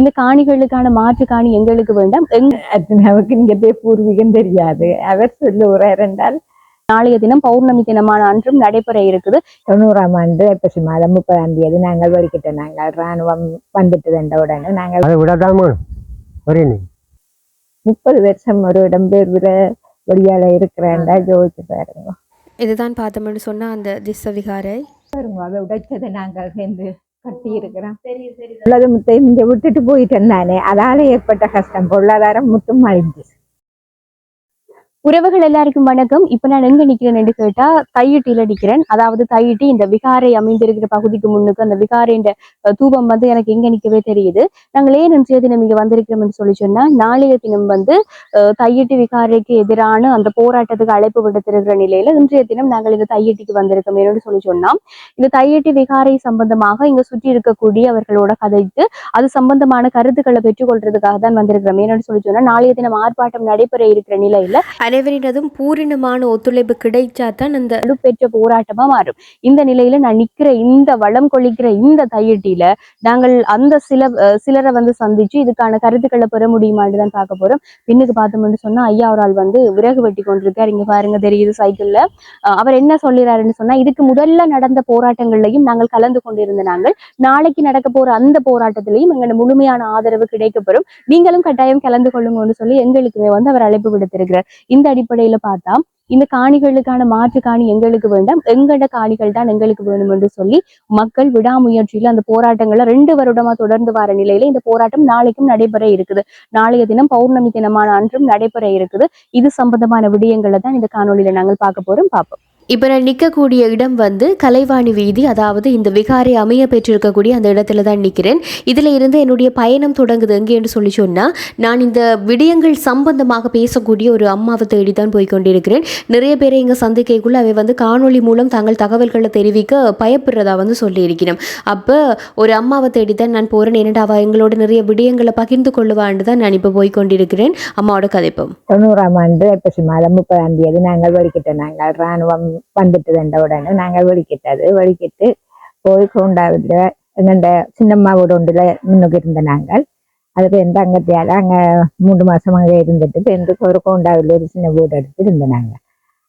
இந்த காணிகளுக்கான மாற்று காணி எங்களுக்கு வேண்டாம். எங்க அது நமக்கு இங்கே பூர்வீகம் தெரியாது. அவர் சொல்லுகிறார் என்றால் நாளைய தினம் பௌர்ணமி தினமான அன்றும் நடைபெற இருக்குது. தொண்ணூறாம் ஆண்டு ஐப்பசி மாதம் முப்பதாம் தேதி நாங்கள் வெளிக்கிட்ட நாங்கள் ராணுவம் வந்துட்டு வந்த உடனே நாங்கள் முப்பது வருஷம் ஒரு இடம்பெயர்வுல வெளியால இருக்கிறேன்டா ஜோதிச்சு பாருங்க. இதுதான் பார்த்தோம்னு சொன்னால் அந்த திசவிகாரை. பாருங்க அதை உடைச்சதை நாங்கள் சேர்ந்து கட்டி இருக்கிறோம் உள்ளது முத்தையும் இங்க விட்டுட்டு போயிட்டேன் நானே. அதால ஏற்பட்ட கஷ்டம். பொருளாதாரம் முத்தும் அழிஞ்சு. உறவுகள் எல்லாருக்கும் வணக்கம். இப்ப நான் எங்க என்று கேட்டா தையிட்டியில நிக்கிறேன். அதாவது தையிட்டி இந்த விகாரை அமைந்திருக்கிற பகுதிக்கு முன்னுக்கு அந்த விகாரின்ற தூபம் வந்து எனக்கு எங்க நிக்கவே தெரியுது. நாங்கள் ஏன் இன்றைய தினம் இங்க என்று சொல்லி சொன்னா நாளைய தினம் வந்து தையிட்டி விகாரைக்கு எதிரான அந்த போராட்டத்துக்கு அழைப்பு விடுத்திருக்கிற நிலையில இன்றைய தினம் நாங்கள் இந்த தையிட்டிக்கு வந்திருக்கோம் என்னன்னு சொல்லி சொன்னா இந்த தையிட்டி விகாரை சம்பந்தமாக இங்க சுற்றி இருக்கக்கூடிய அவர்களோட கதைத்து அது சம்பந்தமான கருத்துக்களை பெற்றுக்கொள்றதுக்காக தான் வந்திருக்கிறோம். என்னன்னு சொல்லி சொன்னா நாளைய தினம் ஆர்ப்பாட்டம் நடைபெற இருக்கிற நிலையில அனைவரினதும் பூரணமான ஒத்துழைப்பு கிடைச்சா தான் அந்த வலுப்பெற்ற போராட்டமா மாறும். இந்த நிலையில நான் நிக்கிற இந்த வளம் கொளிக்கிற இந்த தையட்டியில நாங்கள் அந்த சில சிலரை வந்து சந்திச்சு இதுக்கான கருத்துக்களை பெற முடியுமான்னு தான் பார்க்க போறோம். பின்னுக்கு பார்த்தோம்னு சொன்னா ஐயா ஒரு ஆள் வந்து விறகு வெட்டி கொண்டிருக்காரு. இங்க பாருங்க தெரியுது சைக்கிள்ல. அவர் என்ன சொல்லிறாருன்னு சொன்னா இதுக்கு முதல்ல நடந்த போராட்டங்கள்லையும் நாங்கள் கலந்து கொண்டிருந்த நாங்கள் நாளைக்கு நடக்க போற அந்த போராட்டத்திலையும் எங்களோட முழுமையான ஆதரவு கிடைக்கப்பெறும். நீங்களும் கட்டாயம் கலந்து கொள்ளுங்கன்னு சொல்லி எங்களுக்குமே வந்து அவர் அழைப்பு விடுத்திருக்கிறார். இந்த அடிப்படையில பார்த்தா இந்த காணிகளுக்கான மாற்று காணி எங்களுக்கு வேண்டாம் எங்கட காணிகள் தான் எங்களுக்கு வேணும் என்று சொல்லி மக்கள் விடாமுயற்சியில அந்த போராட்டங்களை ரெண்டு வருடமா தொடர்ந்து வர நிலையில இந்த போராட்டம் நாளைக்கும் நடைபெற இருக்குது. நாளைய தினம் பௌர்ணமி தினமான அன்றும் நடைபெற இருக்குது. இது சம்பந்தமான விடயங்களை தான் இந்த காணொளியில நாங்கள் பார்க்க போறோம். பார்ப்போம். இப்போ நான் நிற்கக்கூடிய இடம் வந்து கலைவாணி வீதி. அதாவது இந்த விகாரை அமைய பெற்றிருக்கக்கூடிய அந்த இடத்துல தான் நிற்கிறேன். இதில் இருந்து என்னுடைய பயணம் தொடங்குது எங்கேன்னு சொல்லி சொன்னால் நான் இந்த விடயங்கள் சம்பந்தமாக பேசக்கூடிய ஒரு அம்மாவை தேடி தான் போய் கொண்டிருக்கிறேன். நிறைய பேரை இங்கே சந்திக்கைக்குள்ள அவை வந்து காணொளி மூலம் தங்கள் தகவல்களை தெரிவிக்க பயப்படுறதா வந்து சொல்லியிருக்கிறேன். அப்போ ஒரு அம்மாவை தேடி தான் நான் போகிறேன் என்னடா அவள் எங்களோட நிறைய விடயங்களை பகிர்ந்து கொள்ளுவான்னு தான் நான் இப்போ போய் கொண்டிருக்கிறேன். அம்மாவோட கதைப்போம். தொண்ணூறாம் ஆண்டு ஐப்பசி மாதம் முப்பதாம் தேதி நாங்கள் வெளிக்கிட்ட நாங்கள் ராணுவம் வந்துட்டு வந்த உடனே நாங்கள் வெளிக்கிட்டது வெளிக்கிட்டு போய் கோண்டாவில் எங்கள்ட சின்னம்மா வீடு ஒன்றில் முன்னுக்கு இருந்த நாங்கள். அதுக்கு எந்த அங்கத்தியால் அங்கே மூன்று மாதம் அங்கே இருந்துட்டு பெண்ணுக்கு ஒரு கோண்டாவில் ஒரு சின்ன வீடு எடுத்து இருந்த நாங்கள்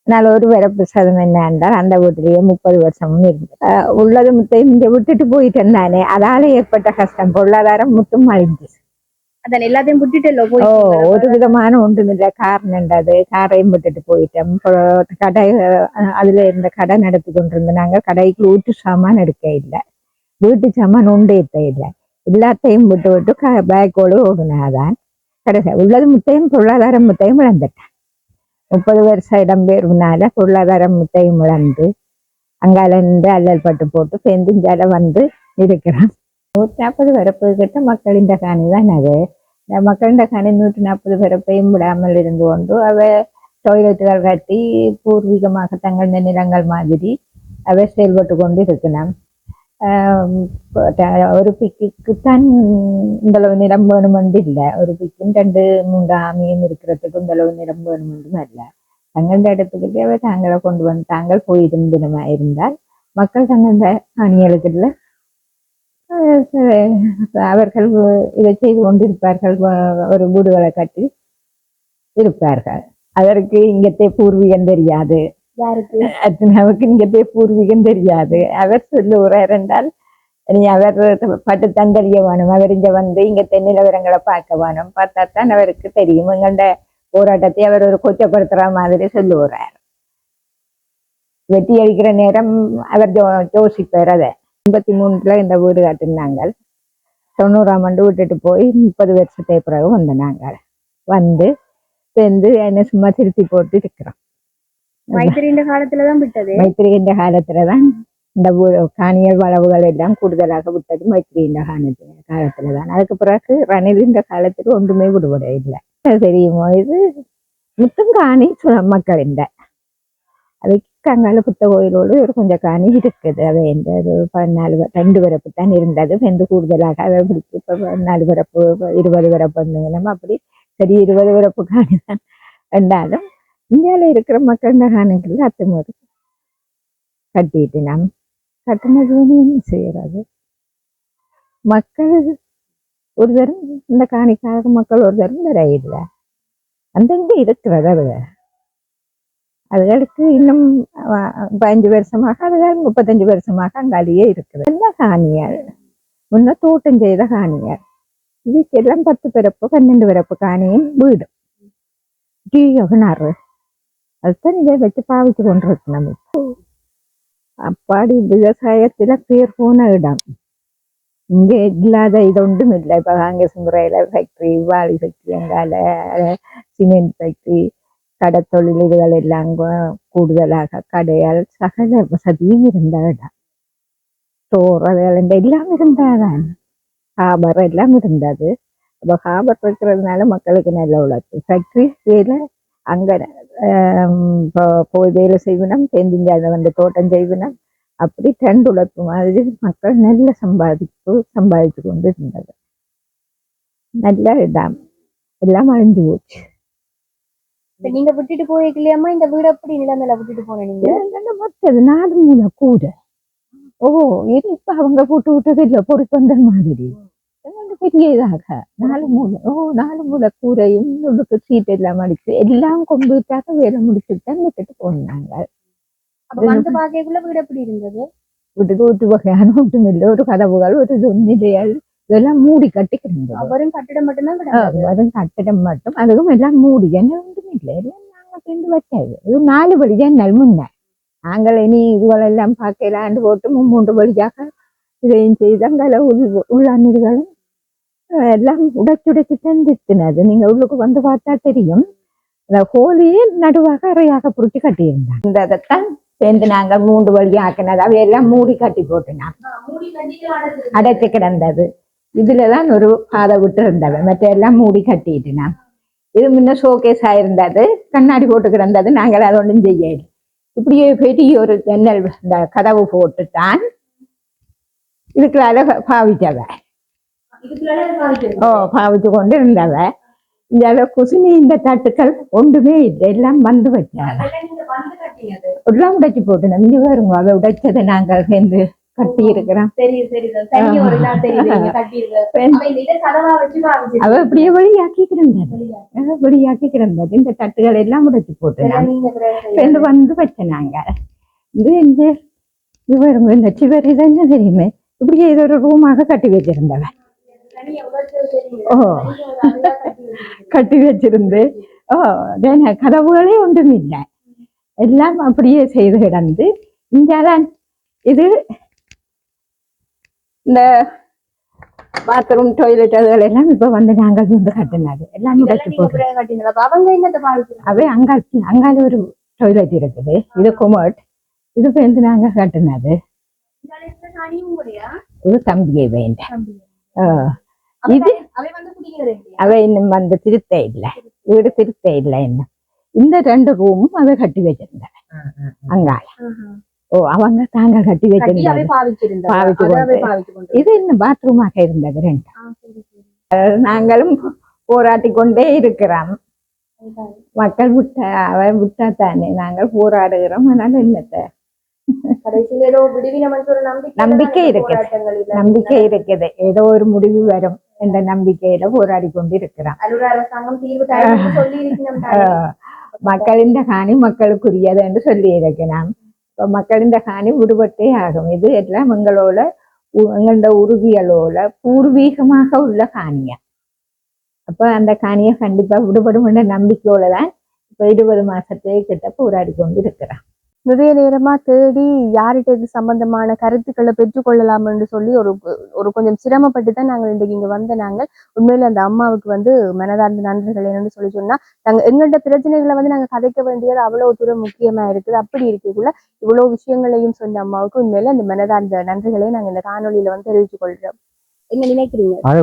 அதனால் ஒரு வரப்பு சதம் என்ன என்றால் அந்த வீட்டிலேயே முப்பது வருஷமும் இருந்தது உள்ளது முத்தையும் இங்கே விட்டுட்டு போயிட்டேன் நானே. அதால் ஏற்பட்ட கஷ்டம். பொருளாதாரம் முத்தும் அழிஞ்சிச்சு. அதான் எல்லாத்தையும் விட்டுட்டு ஓ ஒரு விதமான ஒன்றுமில்ல. கார் நின்றது. காரையும் விட்டுட்டு போயிட்டோம். இப்போ கடை அதுல இருந்த கடை நடத்தி கொண்டிருந்த நாங்க கடைக்கு வீட்டு சாமான் எடுக்க இல்லை. வீட்டு சாமான் உண்டேத்த இல்லை. எல்லாத்தையும் விட்டு விட்டு க பேக்கோடு ஓடுனாதான் கடைசி உள்ளது முத்தையும் பொருளாதார முத்தையும் இழந்துட்டேன் முப்பது வருஷம் இடம்பெயர்வுனால பொருளாதார முத்தையும் இழந்து அங்கால இருந்து அல்லல் பட்டு போட்டு பெருஞ்சால வந்து இருக்கிறோம் நூற்றி நாற்பது வரப்பு கிட்ட மக்களின் காணி தான் அது. இந்த மக்களின் காணி நூற்றி நாற்பது பேரை பெயும் விடாமல் இருந்து கொண்டு அவ டொய்லெட்டுகள் கட்டி பூர்வீகமாக தங்கள் நிலங்கள் மாதிரி அவை செயல்பட்டு கொண்டு இருக்கணும் ஒரு பிக்குக்கு தான் இந்தளவு நிலம் வேணுமென்று இல்லை. ஒரு பிக்கும் ரெண்டு மூன்று ஆமியும் இருக்கிறதுக்கு இந்தளவு நிலம் வேணுமென்றும் அல்ல. தங்கள இடத்துக்கிட்டே அவை தாங்களை கொண்டு வந்து தாங்கள் போயிருந்தினமா இருந்தால் மக்கள் தங்கள அணியலுக்குள்ள அவர்கள் இதை செய்து கொண்டிருப்பார்கள். ஒரு வீடுகளை கட்டி இருப்பார்கள். அதற்கு இங்கத்தே பூர்வீகம் தெரியாது. அர்ஜுனாவுக்கு இங்கத்தே பூர்வீகம் தெரியாது. அவர் சொல்லுகிறார் என்றால் நீ அவர் பட்டு தந்தறிய வேணும் அவர் இங்க வந்து இங்க நிலவரங்களை பார்க்க வேணும் பார்த்தா தான் அவருக்கு தெரியும். எங்கள்ட போராட்டத்தை அவர் ஒரு கொச்சப்படுத்துற மாதிரி சொல்லுகிறார். வெட்டி அடிக்கிற நேரம் அவர் ஜோ யோசிப்பார் அதை. எண்பத்தி மூணுல இந்த வீடு கட்டினாங்க. தொண்ணூறாம் ஆண்டு விட்டுட்டு போய் முப்பது வருஷத்தை பிறகு வந்த நாங்கள் வந்து சேர்ந்து என்ன சும்மா திருத்தி போட்டு இருக்கிறோம் மைத்திரியின் காலத்துலதான் விட்டது? மைத்திரியின் காலத்துல தான் இந்த காணியல் வளவுகள் எல்லாம் கூடுதலாக விட்டது மைத்திரியின் காலத்துல காலத்துல தான் அதுக்கு பிறகு ரணிலின் காலத்துக்கு ஒன்றுமே விடுபட இல்லை தெரியுமோ இது? முத்தம் காணி சு- மக்களின் அதுக்கு கங்கால புத்த கோயிலோடு ஒரு கொஞ்சம் காணி இருக்குது. அது எந்த ஒரு பதினாலு ரெண்டு பிறப்பு தான் இருந்தது. வெந்து கூடுதலாக அதை பிடிச்சி இப்போ பதினாலு பிறப்பு இருபது பிறப்பு இருந்ததுனால அப்படி சரி இருபது பிறப்பு காணி தான் ரெண்டாலும் இந்தியாவில் இருக்கிற மக்கள் காணிகள் அத்துமீறி கட்டிட்டு நாம் கட்டினது என்ன செய்யறது. மக்கள் ஒரு தரம் இந்த காணிக்காக மக்கள் ஒரு தரம் வர இல்லை. அந்தங்க இருக்கிறது அது அதுகளுக்கு இன்னும் அஹ், பதினஞ்சு வருஷமாக அதுகள் முப்பத்தஞ்சு வருஷமாக அங்காலேயே இருக்குது. என்ன காணியார் முன்ன தோட்டம் செய்த காணியார் இதுக்கெல்லாம் பத்து பிறப்பு பன்னெண்டு பிறப்பு காணியும் வீடும் டீ கிணறு அதுதான் இதை வச்சு பாவிச்சு கொண்டிருக்கு நம்ம அப்பாடி விவசாயத்தில் பேர் போன இடம். இங்கே இல்லாத இது ஒன்றும் இல்லை இப்போ காங்கிரஸ் முறையில ஃபேக்ட்ரி வாளி ஃபேக்ட்ரி எங்கால சிமெண்ட் ஃபேக்ட்ரி கடத்தொழில் இதுகள் எல்லாம் கூடுதலாக கடையால் சகல வசதியும் இருந்த இடம் ஸ்டோர் அதுகள் எல்லாம் இருந்தாதான். ஹாபர் எல்லாம் இருந்தது. அப்போ ஹாபர் இருக்கிறதுனால மக்களுக்கு நல்ல உழைப்பு. ஃபேக்டரி வேலை அங்கே ஆம், போய் வேலை செய்வினம் அதை வந்து தோட்டம் செய்வினம். அப்படி ரெண்டு உழைப்பு மாதிரி மக்கள் நல்ல சம்பாதிப்பு சம்பாதிச்சு கொண்டு இருந்தது நல்ல இடம் எல்லாம் அழிஞ்சு போச்சு. நீங்க விட்டுட்டு போயிருக்கலையாமா இந்த வீடு எப்படி நிலைமையில விட்டுட்டு போன நீங்க? மொத்தது நாலு மூலை கூட. ஓ இது இப்ப அவங்க போட்டு விட்டது இல்ல பொறுப்பந்தல் மாதிரி. பெரிய இதாக நாலு மூலை ஓ நாலு மூலை கூரையும் உள்ளுக்கு சீட் எல்லாம் அடிச்சு எல்லாம் கொம்பிட்டாக வேலை முடிச்சுட்டு தான் விட்டுட்டு போனாங்க அப்ப வந்து பாக்கைக்குள்ள வீடு எப்படி இருந்தது? விட்டுட்டு ஒரு வகையான ஒன்றும் இல்லை ஒரு கதவுகள் ஒரு துணிலைகள் இதெல்லாம் மூடி கட்டி கிடந்தது அவரும் கட்டிடம் மட்டும்தான் வெறும் கட்டிடம் மட்டும். அதுவும் எல்லாம் மூடி. என்ன ஒன்றும் இல்லை. எல்லாம் நாங்க பிண்டு வச்சது இது நாலு வழி ஜன்னல் முன்ன. நாங்கள் இனி இதுகளெல்லாம் பார்க்கலாண்டு போட்டு மூன்று வழியாக இதையும் செய்து அங்கே உள் உள்ளாணிர்களும் எல்லாம் உடைச்சுடைச்சு தந்திருத்தினது நீங்க உள்ளுக்கு வந்து பார்த்தா தெரியும். அந்த ஹோலியே நடுவாக அறையாக புடிச்சு கட்டியிருந்தாங்க இந்த அதைத்தான் சேர்ந்து நாங்கள் மூன்று வழி ஆக்கினது அவையெல்லாம் மூடி கட்டி போட்டுனாங்க அடைச்சு கிடந்தது. இதுலதான் ஒரு பாதை விட்டு இருந்தது மற்ற எல்லாம் மூடி கட்டிட்டுனா இது முன்ன ஷோகேஸ் ஆயிருந்தது கண்ணாடி போட்டு கிடந்தது நாங்கள் அதை ஒன்றும் செய்யல இப்படியே பெரிய ஒரு ஜன்னல் இந்த கதவு போட்டுத்தான் இதுக்குள்ளால பாவிச்சவ ஓ பாவிச்சு கொண்டு இருந்தவ இந்த குசினி இந்த தட்டுக்கள் ஒன்றுமே இல்லை எல்லாம் வந்து வச்சாங்க எல்லாம் உடைச்சு போட்டு இங்க வருங்க அவ உடைச்சதை நாங்கள் சேர்ந்து கட்டி பாவிச்சு அவ அப்படியே வெளியாக்கி கிடந்தது. அவ வெளியாக்கி கிடந்தது. இந்த தட்டுகள் எல்லாம் உடைச்சு போட்டு வந்து வச்சனாங்க இது இந்த இவருங்க இந்த சிவர் இது என்ன தெரியுமே? இப்படியே இது ஒரு ரூமாக கட்டி வச்சிருந்தவன் ஓ. கட்டி வச்சிருந்து ஓ கதவுகளே ஒன்றும் இல்லை. எல்லாம் அப்படியே செய்து கிடந்து இங்கதான் இது இந்த பாத்ரூம் டாய்லெட் அதுகள் எல்லாம் இப்ப வந்து நாங்கள் வந்து கட்டினது. எல்லாம் என்னத்தை பாவிச்சு அவே அங்காள் அங்கால ஒரு டாய்லெட் இருக்குது. இது குமட் இது வந்து நாங்க கட்டினது. இது தம்பியை வேண்டாம் இது அவ இன்னும் வந்து திருத்த இல்லை. வீடு திருத்த இல்லை இன்னும். இந்த ரெண்டு ரூமும் அவ கட்டி வச்சிருந்தாங்க அங்கால ஓ அவங்க தாங்க கட்டி கொண்டு. இது இன்னும் பாத்ரூமாக இருந்தது ரெண்டு. நாங்களும் போராட்டி கொண்டே இருக்கிறோம். மக்கள் விட்டா அவ விட்டா தானே நாங்கள் போராடுகிறோம் அதனால என்னத்தை? நம்பிக்கை இருக்குது. நம்பிக்கை இருக்குது. ஏதோ ஒரு முடிவு வரும் என்ற நம்பிக்கையில போராடி கொண்டு இருக்கிறோம் அலுவலக அரசாங்கம் தீர்வு தரும் சொல்லி இருக்கணும் ஆஹ் மக்களின் காணி மக்களுக்குரியது என்று சொல்லி இருக்கிறான் மக்களின் ஹானி விடுபட்டே ஆகும். இது எல்லாம் எங்களோட எங்களோட உறுதியலோட பூர்வீகமாக உள்ள காணியா. அப்போ அந்த காணியை கண்டிப்பாக விடுபடும் என்ற நம்பிக்கையோட தான் இப்போ இருபது மாசத்தே கிட்ட போராடி கொண்டு இருக்கிறான் நிறைய நேரமா தேடி யார்கிட்ட இது சம்பந்தமான கருத்துக்களை பெற்றுக்கொள்ளலாம் என்று சொல்லி ஒரு ஒரு கொஞ்சம் சிரமப்பட்டு தான் நாங்கள் இன்றைக்கு இங்க வந்த நாங்கள். உண்மையில அந்த அம்மாவுக்கு வந்து மனதார்ந்த நன்றிகள் என்னன்னு சொல்லி சொன்னா நாங்க எங்கள்ட்ட பிரச்சனைகளை வந்து நாங்க கதைக்க வேண்டியது அவ்வளவு தூரம் முக்கியமா இருக்குது. அப்படி இருக்கக்குள்ள இவ்வளவு விஷயங்களையும் சொன்ன அம்மாவுக்கு உண்மையில அந்த மனதார்ந்த நன்றிகளை நாங்க இந்த காணொளியில வந்து தெரிவித்துக் கொள்றோம் என்ன நினைக்கிறீங்க? அதை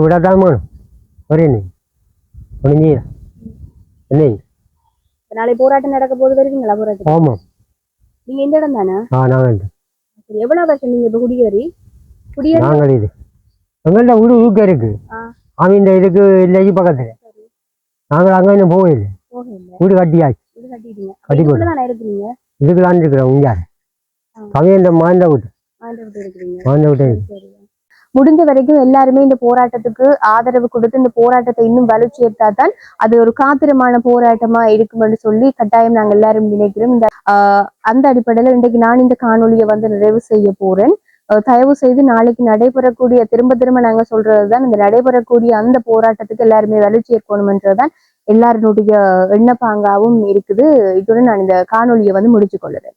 நாளை போராட்டம் நடக்க போது வருவீங்களா போராட்டம் ஆமாம் நீங்க இந்த இடம் தானே? ஆ நாங்கள் சரி, எவ்வளவு வருஷம் நீங்க இப்ப குடியேறி? குடியேறி நாங்கள் இது. எங்கள்கிட்ட வீடு ஊக்க இருக்கு. ஆ. அவன் இந்த இதுக்கு இல்லைக்கு பக்கத்தில். நாங்கள் அங்கே இன்னும் போகல போகல வீடு கட்டியாச்சு. கட்டிட்டீங்க. கட்டி இதுக்குள்ளதானே இருக்கிறீங்க இதுக்கு தான் இருக்கிறோம் இங்கே ஆ. அவன் இந்த மாந்த வீட்டு. ஆண்டு விட்டு இருக்கிறீங்க மாந்த வீட்டு. சரி. முடிஞ்ச வரைக்கும் எல்லாருமே இந்த போராட்டத்துக்கு ஆதரவு கொடுத்து இந்த போராட்டத்தை இன்னும் வலுச்சேர்த்தா தான் அது ஒரு காத்திரமான போராட்டமா இருக்கும்னு சொல்லி கட்டாயம் நாங்க எல்லாரும் நினைக்கிறோம். இந்த ஆஹ் அந்த அடிப்படையில இன்றைக்கு நான் இந்த காணொலியை வந்து நிறைவு செய்ய போறேன். தயவு செய்து நாளைக்கு நடைபெறக்கூடிய திரும்ப திரும்ப நாங்க சொல்றதுதான் இந்த நடைபெறக்கூடிய அந்த போராட்டத்துக்கு எல்லாருமே வலுச்சேர்க்கணும்ன்றதுதான் எல்லாருடைய எண்ணப்பாங்காவும் இருக்குது. இதுடன் நான் இந்த காணொலியை வந்து முடிச்சு கொள்ளுறேன்